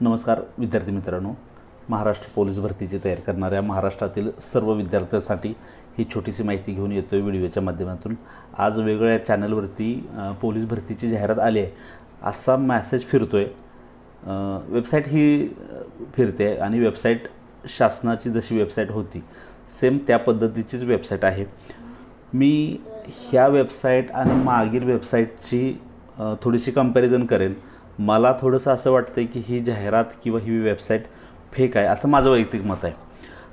नमस्कार विद्यार्थी मित्रांनो. महाराष्ट्र पोलीस भरतीची तयारी करणाऱ्या महाराष्ट्रातील सर्व विद्यार्थ्यांसाठी ही छोटीशी माहिती घेऊन येतो आहे व्हिडिओच्या माध्यमातून. आज वेगवेगळ्या चॅनलवरती पोलीस भरतीची जाहिरात आली आहे. असा मॅसेज फिरतो आहे वेबसाईट ही फिरते फिरते आणि वेबसाईट शासनाची जशी वेबसाईट होती सेम त्या पद्धतीचीच वेबसाईट आहे. मी ह्या वेबसाईट आणि मागील वेबसाईटची थोडीशी कंपॅरिझन करेन. मला थोडंसं असं वाटतं की ही जाहिरात किंवा ही वेबसाईट फेक आहे असं माझं वैयक्तिक मत आहे.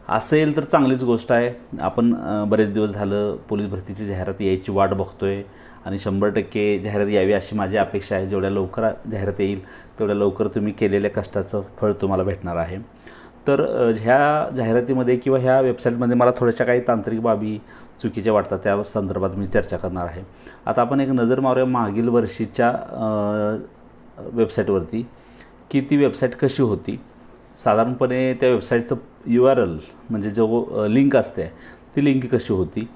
असेल तर चांगलीच गोष्ट आहे. आपण बरेच दिवस झालं पोलीस भरतीची जाहिरात यायची वाट बघतो आहे आणि शंभर टक्के जाहिरात यावी अशी माझी अपेक्षा आहे. जेवढ्या लवकर जाहिरात येईल तेवढ्या लवकर तुम्ही केलेल्या कष्टाचं फळ तुम्हाला भेटणार आहे. तर ह्या जाहिरातीमध्ये किंवा ह्या वेबसाईटमध्ये मला थोड्याशा काही तांत्रिक बाबी चुकीच्या वाटतात त्या संदर्भात मी चर्चा करणार आहे. आता आपण एक नजर मारूया मागील वर्षीच्या वेबसाईटवरती की ती वेबसाईट कशी होती? साधारणपणे त्या वेबसाईटचं यू आर एल म्हणजे जो लिंक असते ती लिंक कशी होती?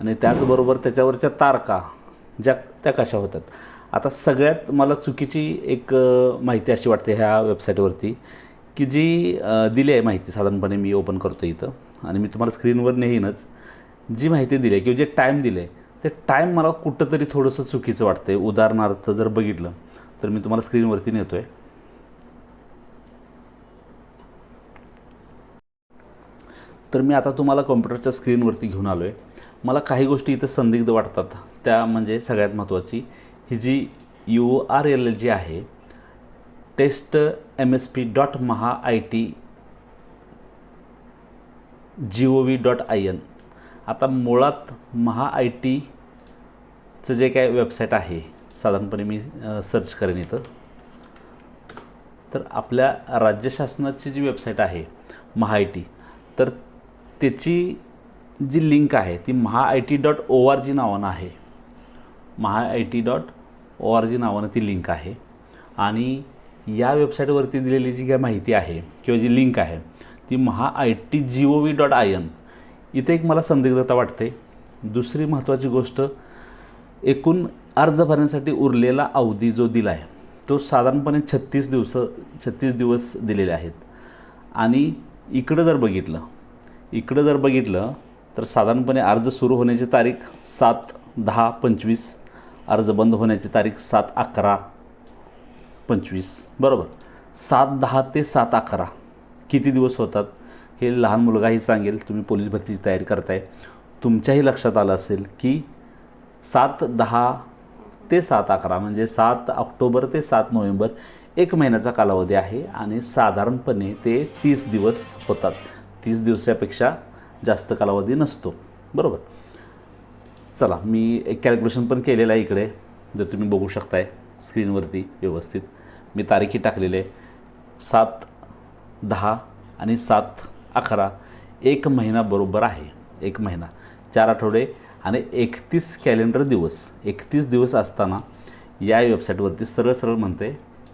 आणि त्याचबरोबर त्याच्यावरच्या तारका ज्या त्या कशा होतात? आता सगळ्यात मला चुकीची एक माहिती अशी वाटते ह्या वेबसाईटवरती की जी दिली आहे माहिती साधारणपणे मी ओपन करतो इथं आणि मी तुम्हाला स्क्रीनवर नेईनच जी माहिती दिली आहे किंवा जे टाईम दिले आहे ते टाईम मला कुठंतरी थोडंसं चुकीचं वाटतं आहे उदाहरणार्थ जर बघितलं तर मी तुम्हाला स्क्रीनवरती नेतो आहे तर मी आता तुम्हाला कॉम्प्युटरच्या स्क्रीनवरती घेऊन आलो आहे मला काही गोष्टी इथं संदिग्ध वाटतात. त्या म्हणजे सगळ्यात महत्त्वाची. ही जी यू आर एल जी आहे test M S P dot Maha I T G O V dot I N आता मुळात महा आय टीचं जे काय वेबसाईट आहे साधारणपणे मी सर्च करेन इथं. तर आपल्या राज्य शासनाची जी वेबसाईट आहे महा आय टी तर त्याची जी लिंक आहे ती Maha I T dot O R G नावानं आहे. Maha I T dot O R G नावानं ती लिंक आहे. आणि या वेबसाईटवरती दिलेली जी काय माहिती आहे किंवा जी लिंक आहे ती Maha I T G O V dot I N इथे एक मला संदिग्धता वाटते. दुसरी महत्त्वाची गोष्ट एकूण अर्ज भरण्यासाठी उरलेला अवधी जो दिला आहे तो साधारणपणे छत्तीस दिवस छत्तीस दिवस दिलेले आहेत. आणि इकडं जर बघितलं इकडं जर बघितलं तर साधारणपणे अर्ज सुरू होण्याची तारीख सात दहा पंचवीस. अर्ज बंद होण्याची तारीख सात अकरा पंचवीस. बरोबर? सात दहा ते सात अकरा. किती दिवस होतात? हे लहान मुलगाही सांगेल तुम्ही पोलीस भरतीची तयारी करताय. तुमच्याही लक्षात आलं असेल की सात दहा ते सात अकरा म्हणजे सात ऑक्टोबर ते सात नोव्हेंबर एक महिन्याचा कालावधी आहे आणि साधारणपणे ते तीस दिवस होतात. तीस दिवसापेक्षा जास्त कालावधी नसतो. बरोबर? चला मी एक कॅल्क्युलेशन पण केलेलं आहे इकडे. जर तुम्ही बघू शकताय स्क्रीनवरती व्यवस्थित. मी तारीखही टाकलेले सात दहा आणि सात अकरा एक महिना बरोबर आहे. एक महिना. चार आठवडे आणि एकतीस कॅलेंडर दिवस एकतीस दिवस असताना या वेबसाईटवरती सरळ सरळ म्हणते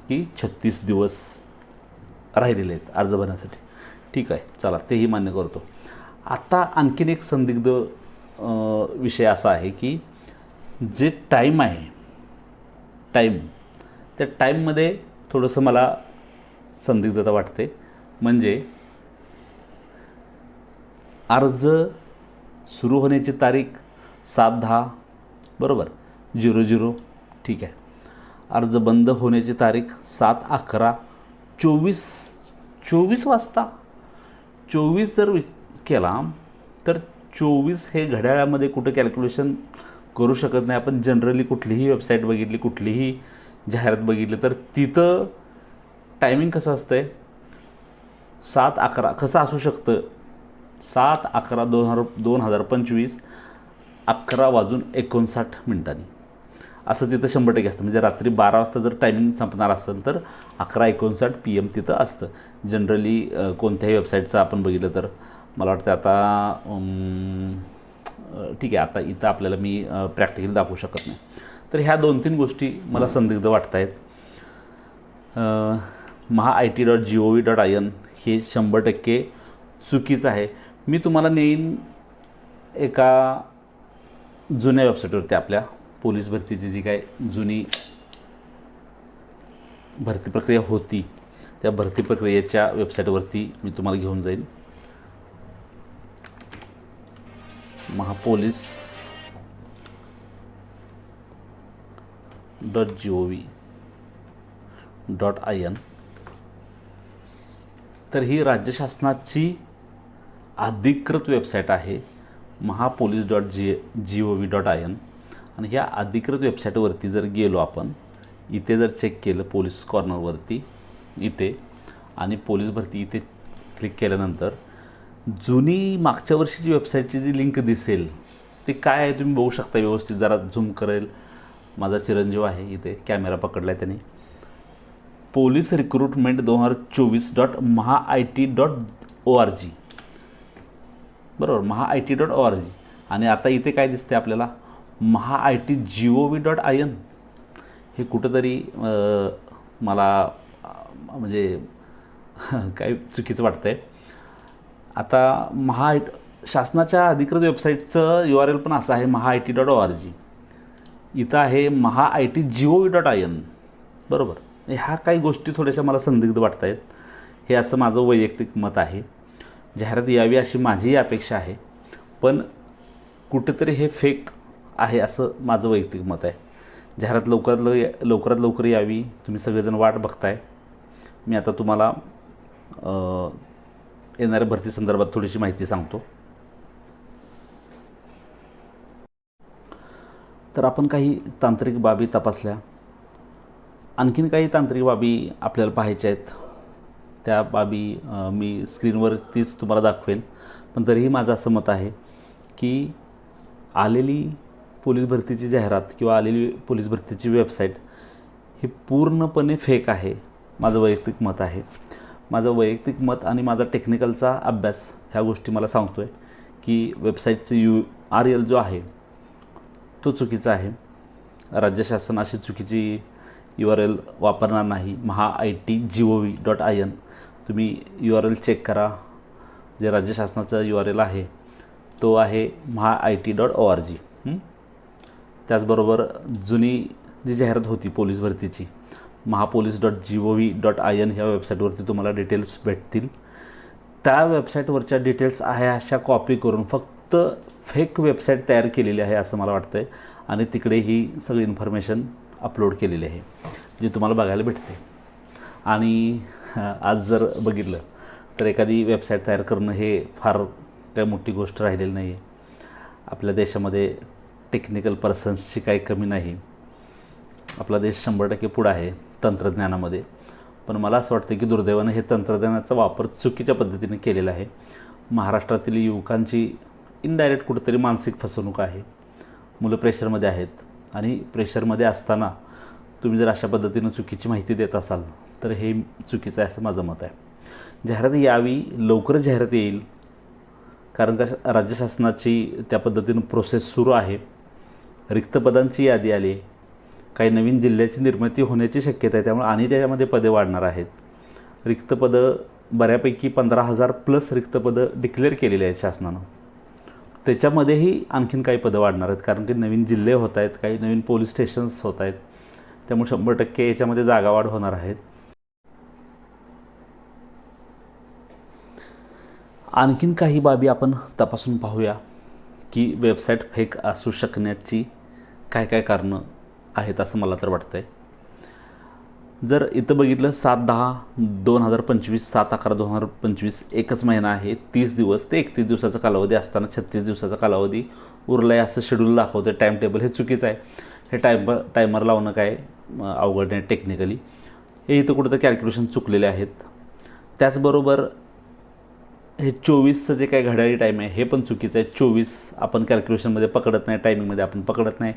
की छत्तीस दिवस राहिलेले आहेत अर्ज भरण्यासाठी. ठीक आहे चला तेही मान्य करतो. आता आणखीन एक संदिग्ध विषय असा आहे की जे टाईम आहे टाईम त्या टाईममध्ये थोडंसं मला संदिग्धता वाटते. म्हणजे अर्ज सुरू होण्याची तारीख सात दहा बरोबर? Zero zero. ठीक आहे. अर्ज बंद होण्याची तारीख सात अकरा चोवीस चोवीस वाजता. चोवीस जर वि केला तर चोवीस हे घड्याळामध्ये कुठं कॅल्क्युलेशन करू शकत नाही. आपण जनरली कुठलीही वेबसाईट बघितली कुठलीही जाहिरात बघितली तर तिथं टायमिंग कसं असतं आहे सात अकरा कसं असू शकतं? सात अकरा दोन हजार दोन हजार पंचवीस. अकरा वाजून एकोणसाठ मिनिटांनी. असं तिथं शंभर टक्के असतं. म्हणजे रात्री बारा वाजता जर टायमिंग संपणार असेल तर अकरा एकोणसाठ पी एम तिथं असतं. जनरली कोणत्याही वेबसाईटचं आपण बघितलं तर. मला वाटतं आता ठीक आहे. आता इथं आपल्याला मी प्रॅक्टिकली दाखवू शकत नाही. तर ह्या दोन तीन गोष्टी मला संदिग्ध वाटत आहेत Maha I T dot G O V dot I N हे शंभर टक्के चुकीचं आहे. मी तुम्हाला नेईन एका जुन्या वेबसाईटवरती आपल्या पोलीस भरतीची जी काय जुनी भरती प्रक्रिया होती त्या भरती प्रक्रियेच्या वेबसाईटवरती मी तुम्हाला घेऊन जाईल Mahapolice dot G O V dot I N तर ही राज्य शासनाची अधिकृत वेबसाईट आहे. Mahapolice dot G G O V dot I N आणि ह्या अधिकृत वेबसाईटवरती जर गेलो आपण इथे जर चेक केलं पोलीस कॉर्नरवरती इथे आणि पोलीस भरती इथे क्लिक केल्यानंतर जुनी मागच्या वर्षीची वेबसाईटची जी लिंक दिसेल ते काय आहे तुम्ही बघू शकता व्यवस्थित. जरा झूम करेल. माझा चिरंजीव आहे इथे कॅमेरा पकडला आहे त्याने. पोलीस रिक्रुटमेंट दोन हजार चोवीस dot Maha I T dot O R G. बरोबर Maha I T dot O R G. आणि आता इथे काय दिसते आपल्याला? Maha I T G O V dot I N. हे कुठंतरी मला म्हणजे काय चुकीचं वाटतं आहे आता महा आय शासनाच्या अधिकृत वेबसाईटचं यू आर एल पण असं आहे Maha I T dot O R G. इथं आहे Maha I T G O V dot I N. बरोबर. ह्या काही गोष्टी थोड्याशा मला संदिग्ध वाटत आहेत हे असं माझं वैयक्तिक मत आहे. जाहिरात यावी अशी माझीही अपेक्षा आहे. पण कुठेतरी हे फेक आहे असं माझं वैयक्तिक मत आहे. जाहिरात लवकरात लव लवकरात लवकर यावी. तुम्ही सगळेजण वाट बघताय. मी आता तुम्हाला येणाऱ्या भरती संदर्भात थोडीशी माहिती सांगतो. तर आपण काही तांत्रिक बाबी तपासल्या. आणखीन काही तांत्रिक बाबी आपल्याला पाहायच्या आहेत. त्या बाबी मी मी स्क्रीनवरतीच तुम्हाला दाखवेल. पण तरीही माझं असं मत आहे की आलेली पोलीस भरतीची जाहिरात किंवा आलेली पोलीस भरतीची वेबसाईट ही पूर्णपणे फेक आहे माझं वैयक्तिक मत आहे. माझं वैयक्तिक मत आणि माझा टेक्निकलचा अभ्यास ह्या गोष्टी मला सांगतो आहे की वेबसाईटचं यू आर एल जो आहे तो चुकीचा आहे. राज्य शासन अशी चुकीची यू आर एल वापरणार नाही. Maha I T G O V dot I N तुम्ही यू आर एल चेक करा. जे राज्य शासनाचा यू आर एल आहे तो आहे Maha I T dot O R G त्याचबरोबर जुनी जी जाहिरात होती पोलीस भरतीची Mahapolice dot G O V dot I N ह्या वेबसाईटवरती तुम्हाला डिटेल्स भेटतील. त्या वेबसाईटवरच्या डिटेल्स आहे अशा कॉपी करून फक्त फेक वेबसाईट तयार केलेली आहे असं मला वाटतं आहे आणि तिकडे ही सगळी इन्फॉर्मेशन अपलोड केलेली आहे जी तुम्हाला बघायला भेटते. आणि आज जर बघितलं तर एखादी वेबसाईट तयार करणं हे फार काही मोठी गोष्ट राहिलेली नाही आहे आपल्या देशामध्ये टेक्निकल पर्सन्सची काही कमी नाही. आपला देश शंभर टक्के पुढं आहे तंत्रज्ञानामध्ये. पण मला असं वाटतं की दुर्दैवानं हे तंत्रज्ञानाचा वापर चुकीच्या पद्धतीने केलेला आहे. महाराष्ट्रातील युवकांची इनडायरेक्ट कुठंतरी मानसिक फसवणूक आहे. मुलं प्रेशरमध्ये आहेत. आणि प्रेशरमध्ये असताना तुम्ही जर अशा पद्धतीनं चुकीची माहिती देत असाल तर हे चुकीचं आहे असं माझं मत आहे. जाहिरात यावी लवकर जाहिरात येईल कारण का राज्य शासनाची त्या पद्धतीनं प्रोसेस सुरू आहे. रिक्त पदांची यादी आली काही नवीन जिल्ह्याची निर्मिती होण्याची शक्यता आहे त्यामुळे आणि त्याच्यामध्ये पदे वाढणार आहेत. रिक्त पदं बऱ्यापैकी पंधरा हजार प्लस रिक्त पदं डिक्लेअर केलेली आहेत शासनानं. त्याच्यामध्येही आणखीन काही पदं वाढणार आहेत. कारण की नवीन जिल्हे होत आहेत काही नवीन पोलीस स्टेशन्स होत आहेत. त्यामुळे शंभर टक्के याच्यामध्ये जागावाढ होणार आहेत आणखीन काही बाबी आपण तपासून पाहूया की वेबसाईट फेक असू शकण्याची काय काय कारणं आहेत असं मला तर वाटतं आहे जर इथं बघितलं सात दहा दोन हजार पंचवीस सात अकरा दोन हजार पंचवीस एकच महिना आहे तीस दिवस ते एकतीस दिवसाचा कालावधी असताना छत्तीस दिवसाचा कालावधी उरला आहे असं शेड्यूल दाखवतं टाईम टेबल हे चुकीचं आहे. हे टायम टायमर लावणं काय अवघड नाही टेक्निकली हे इथं कुठं तर कॅल्क्युलेशन चुकलेले आहेत. त्याचबरोबर हे चोवीसचं जे काही घड्याळी टाईम आहे हे पण चुकीचं आहे. चोवीस आपण कॅल्क्युलेशनमध्ये पकडत नाही टायमिंगमध्ये आपण पकडत नाही.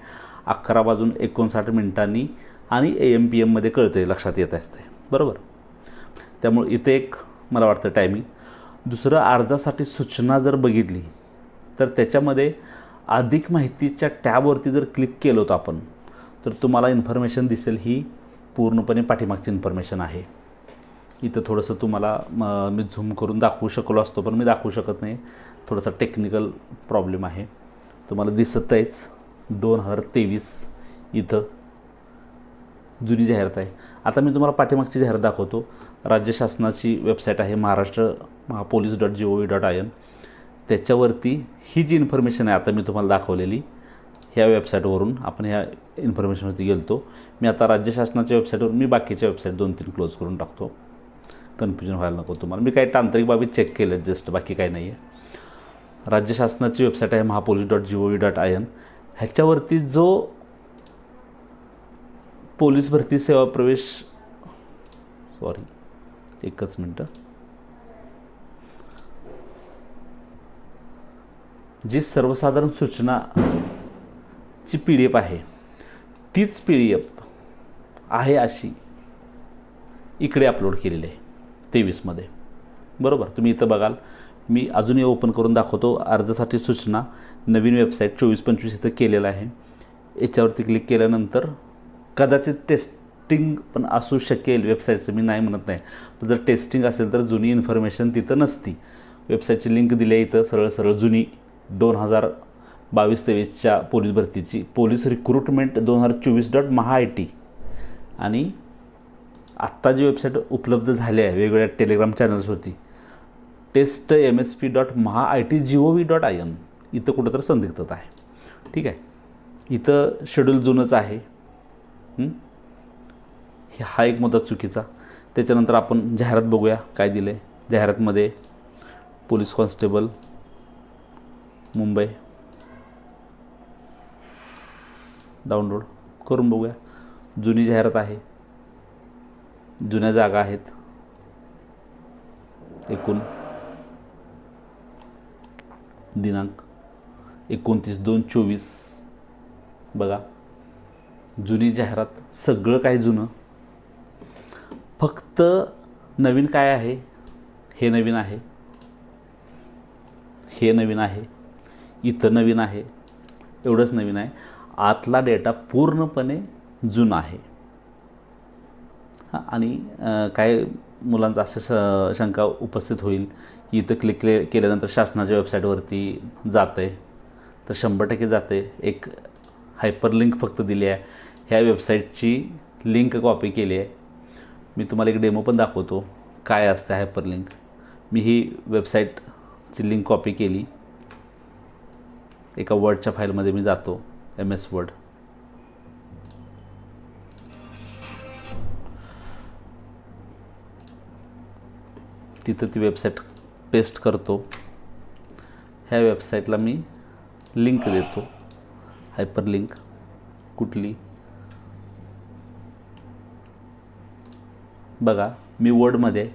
अकरा वाजून एकोणसाठ मिनिटांनी आणि ए एम पी एममध्ये कळतं आहे लक्षात येत असते बरोबर? त्यामुळे इथे एक मला वाटतं टायमिंग दुसरं अर्जासाठी सूचना जर बघितली तर त्याच्यामध्ये अधिक माहितीच्या टॅबवरती जर क्लिक केलं होतं आपण तर तुम्हाला इन्फॉर्मेशन दिसेल ही पूर्णपणे पाठीमागची इन्फॉर्मेशन आहे. इथं थोडंसं तुम्हाला मी झूम करून दाखवू शकलो असतो पण मी दाखवू शकत नाही. थोडासा टेक्निकल प्रॉब्लेम आहे. तुम्हाला दिसत आहेच दोन हजार तेवीस इथं जुनी जाहिरात आहे. आता मी तुम्हाला पाठीमागची जाहिरात दाखवतो. राज्य शासनाची वेबसाईट आहे Maharashtra police dot G O V dot I N. त्याच्यावरती ही जी इन्फॉर्मेशन आहे आता मी तुम्हाला दाखवलेली ह्या वेबसाईटवरून आपण ह्या इन्फॉर्मेशनवरती गेलतो. मी आता राज्य शासनाच्या वेबसाईटवर मी बाकीच्या वेबसाईट दोन तीन क्लोज करून टाकतो. कन्फ्युजन व्हायला नको तुम्हाला. मी काही तांत्रिक बाबी चेक केल्या जस्ट बाकी काही नाही आहे राज्य शासनाची वेबसाईट आहे Mahapolice dot G O V dot I N. ह्याच्यावरती जो पोलीस भरती सेवा प्रवेश. सॉरी एकच मिनटं. जी सर्वसाधारण सूचना ची पी डी एफ आहे तीच पी डी एफ आहे अशी इकडे अपलोड केलेली आहे तेवीसमध्ये बरोबर? तुम्ही इथं बघाल. मी अजूनही ओपन करून दाखवतो. अर्जासाठी सूचना नवीन वेबसाईट चोवीस पंचवीस इथं केलेलं आहे. याच्यावरती क्लिक केल्यानंतर कदाचित टेस्टिंग पण असू शकेल वेबसाईटचं मी नाही म्हणत नाही पण जर टेस्टिंग असेल तर जुनी इन्फॉर्मेशन तिथं नसती वेबसाईटची लिंक दिली आहे इथं सरळ सरळ जुनी दोन हजार बावीस तेवीसच्या पोलीस भरतीची पोलीस रिक्रुटमेंट दोन हजार चोवीस डॉट महा आय टी आणि आत्ता जी वेबसाईट उपलब्ध झाली आहे वेगवेगळ्या Telegram चॅनल्सवरती test M S P dot Maha I T G O V dot I N इथं कुठंतरी संदिग्धता आहे ठीक आहे इथं शेड्यूल जुनंच आहे हे? हा एक मुद्दा चुकीचा. त्याच्यानंतर आपण जाहिरात बघूया काय दिलं आहे जाहिरातमध्ये पोलीस कॉन्स्टेबल मुंबई. डाउनलोड करून बघूया. जुनी जाहिरात आहे. जुन्या जागा आहेत. एकूण दिनांक एकोणतीस दोन चोवीस. बघा. जुनी जाहिरात सगळं काही जुनं? फक्त नवीन काय आहे? हे नवीन आहे. हे नवीन आहे. इथं नवीन आहे. एवढंच नवीन आहे. आतला डेटा पूर्णपणे जुना आहे. हां आणि काय मुलांचा अशा श शंका उपस्थित होईल की इथं क्लिक के केल्यानंतर शासनाच्या वेबसाईटवरती जातं आहे तर शंभर टक्के जाते एक हायपरलिंक फक्त दिली आहे. ह्या वेबसाईटची लिंक कॉपी केली आहे. मी तुम्हाला एक डेमो पण दाखवतो. काय असतं हायपरलिंक मी ही वेबसाईटची लिंक कॉपी केली. एका वर्डच्या फाईलमध्ये मी जातो. एम एस वर्ड तिथं ती वेबसाईट पेस्ट करतो. ह्या वेबसाईटला मी लिंक देतो. हायपर लिंक कुठली? बघा मी वर्डमध्ये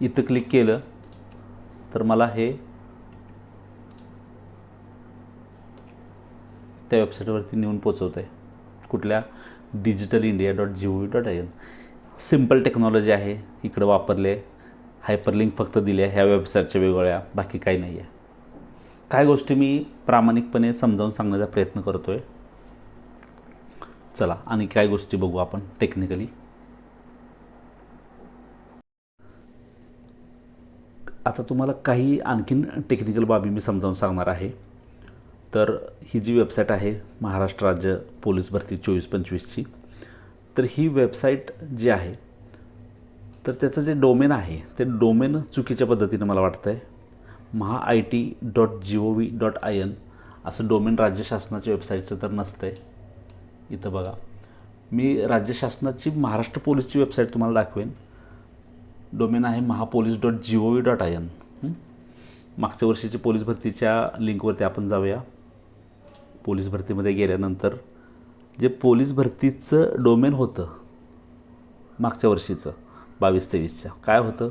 इथं क्लिक केलं तर मला हे त्या वेबसाईटवरती नेऊन पोचवतं आहे कुठल्या? Digital India dot G O V dot I N simple technology आहे इकडं वापरले. हायपरलिंक फक्त दिले ह्या वेबसाईटच्या वेगवेगळ्या बाकी काही नाही आहे काय गोष्टी मी प्रामाणिकपणे समजावून सांगण्याचा प्रयत्न करतो आहे चला आणि काय गोष्टी बघू आपण टेक्निकली आता तुम्हाला काही आणखीन टेक्निकल बाबी मी समजावून सांगणार आहे. तर ही जी वेबसाईट आहे महाराष्ट्र राज्य पोलीस भरती चोवीस पंचवीसची तर ही वेबसाईट जी आहे तर त्याचं जे डोमेन आहे ते डोमेन चुकीच्या पद्धतीनं मला वाटतं आहे Maha I T dot G O V dot I N असं डोमेन राज्य शासनाच्या वेबसाईटचं तर नसतं आहे इथं बघा. मी राज्य शासनाची महाराष्ट्र पोलीसची वेबसाईट तुम्हाला दाखवेन. डोमेन आहे Mahapolice dot G O V dot I N मागच्या वर्षीच्या पोलीस भरतीच्या लिंकवरती आपण जाऊया. पोलीस भरतीमध्ये गेल्यानंतर जे पोलीस भरतीचं डोमेन होतं मागच्या वर्षीचं बावीस तेवीसच्या काय होतं?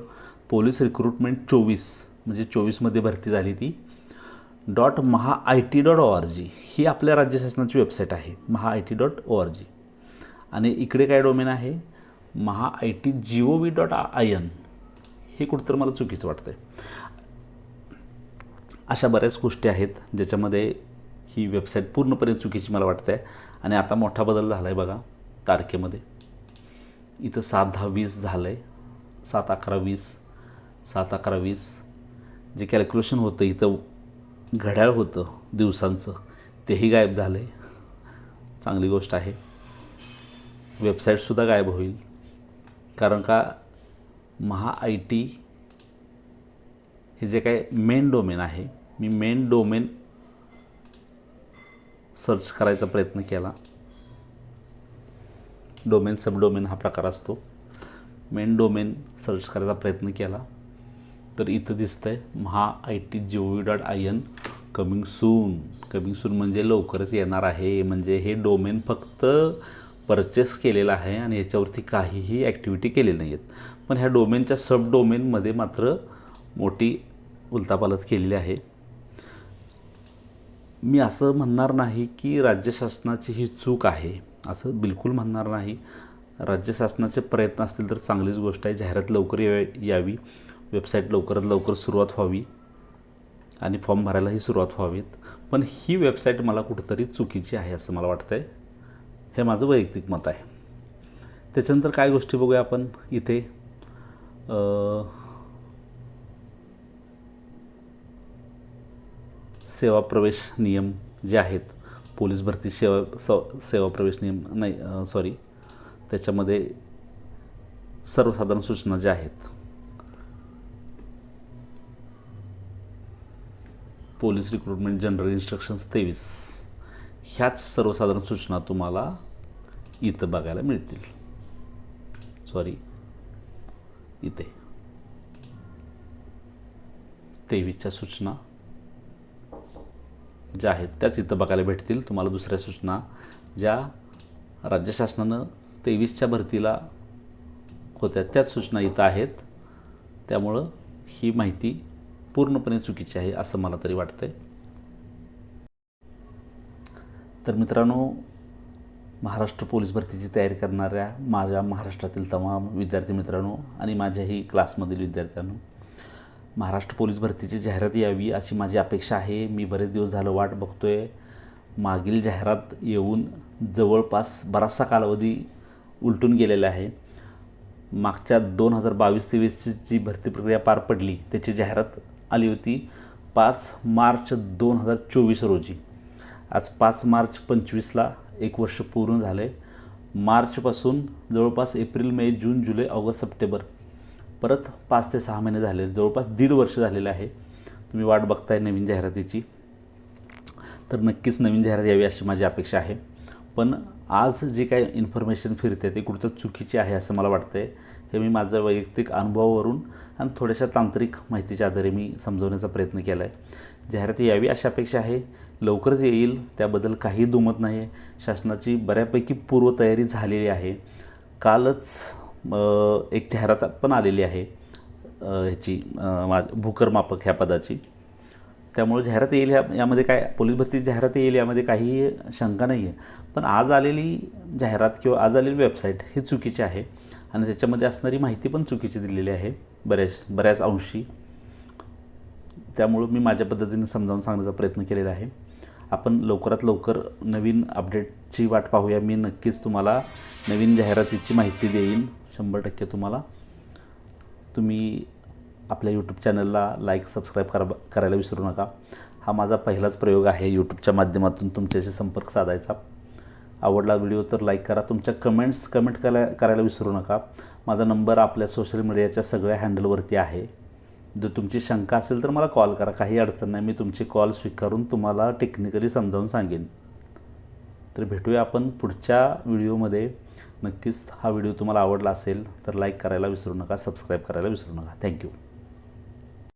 पोलीस रिक्रुटमेंट चोवीस म्हणजे चोवीसमध्ये भरती झाली ती. Dot Maha I T dot O R G ही आपल्या राज्य शासनाची वेबसाईट आहे Maha I T dot O R G आणि इकडे काय डोमेन आहे? Maha I T G O V dot I N. हे कुठंतरी मला चुकीचं वाटतं आहे अशा बऱ्याच गोष्टी आहेत ज्याच्यामध्ये ही वेबसाईट पूर्णपणे चुकीची मला वाटतं आहे आणि आता मोठा बदल झाला आहे बघा तारखेमध्ये. इथं सात दहा वीस झालं आहे सात अकरा वीस सात अकरा वीस. जे कॅल्क्युलेशन होतं इथं घड्याळ होतं दिवसांचं तेही गायब झालं आहे चांगली गोष्ट आहे. वेबसाईटसुद्धा गायब होईल. कारण का महा आय टी हे जे काय मेन डोमेन आहे मी मेन डोमेन सर्च करायचा प्रयत्न केला. डोमेन सबडोमेन हा प्रकार असतो. मेन डोमेन सर्च करायचा प्रयत्न केला. तर इथं दिसतं आहे Maha I T G O dot I N coming soon coming soon म्हणजे लवकरच येणार आहे. म्हणजे हे डोमेन फक्त परचेस केलेला आहे आणि याच्यावरती काहीही ॲक्टिव्हिटी केलेली नाही आहेत पण ह्या डोमेनच्या सब डोमेनमध्ये मात्र मोठी उलतापालत केलेली आहे. मी असं म्हणणार नाही की राज्य शासनाची ही चूक आहे. असं बिलकुल म्हणणार नाही. राज्य शासनाचे प्रयत्न असतील तर चांगलीच गोष्ट आहे. जाहिरात लवकर यावी. वेबसाईट लवकरात लवकर सुरुवात व्हावी. आणि फॉर्म भरायलाही सुरुवात व्हावीत. पण ही वेबसाईट मला कुठंतरी चुकीची आहे असं मला वाटतं आहे हे माझं वैयक्तिक मत आहे. त्याच्यानंतर काय गोष्टी बघूया आपण इथे? सेवा प्रवेश नियम जे आहेत पोलीस भरती सेवा स सेवा प्रवेश नियम नाही सॉरी त्याच्यामध्ये सर्वसाधारण सूचना ज्या आहेत पोलीस रिक्रुटमेंट जनरल इन्स्ट्रक्शन्स तेवीस ह्याच सर्वसाधारण सूचना तुम्हाला इथं बघायला मिळतील. सॉरी इथे. तेवीसच्या सूचना ज्या आहेत त्याच इथं बघायला भेटतील. तुम्हाला दुसऱ्या सूचना ज्या राज्य शासनानं तेवीसच्या भरतीला होत्या त्याच सूचना इथं आहेत. त्यामुळं ही माहिती पूर्णपणे चुकीची आहे असं मला तरी वाटतंय. तर मित्रांनो महाराष्ट्र पोलीस भरतीची तयारी करणाऱ्या माझ्या महाराष्ट्रातील तमाम विद्यार्थी मित्रांनो आणि माझ्याही क्लासमधील विद्यार्थ्यांनो महाराष्ट्र पोलीस भरतीची जाहिरात यावी अशी माझी अपेक्षा आहे. मी बरेच दिवस झालं वाट बघतो आहे मागील जाहिरात येऊन जवळपास बराचसा कालावधी उलटून गेलेला आहे. मागच्या दोन हजार बावीस तेवीसची जी भरती प्रक्रिया पार पडली त्याची जाहिरात आली होती पाच मार्च दोन हजार चोवीस रोजी. आज पाच मार्च पंचवीसला एक वर्ष पूर्ण झालं आहे मार्चपासून जवळपास एप्रिल मे जून जुलै ऑगस्ट सप्टेंबर परत पाच ते सहा महिने झाले. जवळपास दीड वर्ष झालेलं आहे. तुम्ही वाट बघताय नवीन जाहिरातीची. तर नक्कीच नवीन जाहिरात यावी अशी माझी अपेक्षा आहे. पण आज जी काय इन्फॉर्मेशन फिरते ते कुठं चुकीची आहे असं मला वाटतं आहे हे मी माझ्या वैयक्तिक अनुभवावरून आणि थोड्याशा तांत्रिक माहितीच्या आधारे मी समजवण्याचा प्रयत्न केला आहे जाहिरात यावी अशी अपेक्षा आहे. लवकरच येईल त्याबद्दल काही दुमत नाही आहे शासनाची बऱ्यापैकी पूर्वतयारी झालेली आहे. कालच एक जाहिरात पण आलेली आहे ह्याची अ, मा भूकरमापक ह्या पदाची. त्यामुळे जाहिरात येईल ह्या यामध्ये काय पोलीस भरती जाहिरात येईल यामध्ये काही शंका नाही आहे पण आज आलेली जाहिरात किंवा आज आलेली वेबसाईट ही चुकीची आहे आणि त्याच्यामध्ये असणारी माहिती पण चुकीची दिलेली आहे बऱ्याच बऱ्याच अंशी. त्यामुळं मी माझ्या पद्धतीने समजावून सांगण्याचा प्रयत्न केलेला आहे. आपण लवकरात लवकर नवीन अपडेटची वाट पाहूया. मी नक्कीच तुम्हाला नवीन जाहिरातीची माहिती देईन. शंभर टक्के तुम्हाला. तुम्ही आपल्या यूट्यूब चॅनलला लाईक सबस्क्राईब करा करायला विसरू नका. हा माझा पहिलाच प्रयोग आहे यूट्यूबच्या माध्यमातून तुमच्याशी संपर्क साधायचा. आवडला व्हिडिओ तर लाईक करा. तुमच्या कमेंट्स कमेंट करा करायला विसरू नका. माझा नंबर आपल्या सोशल मीडियाच्या सगळ्या हँडलवरती आहे. जर तुमची शंका असेल तर मला कॉल करा. काही अडचण नाही. मी तुमची कॉल स्वीकारून तुम्हाला टेक्निकली समजावून सांगेन. तर भेटूया आपण पुढच्या व्हिडिओमध्ये. नक्कीच हा व्हिडिओ तुम्हाला आवडला असेल तर लाईक करायला विसरू नका सबस्क्राईब करायला विसरू नका. थँक्यू.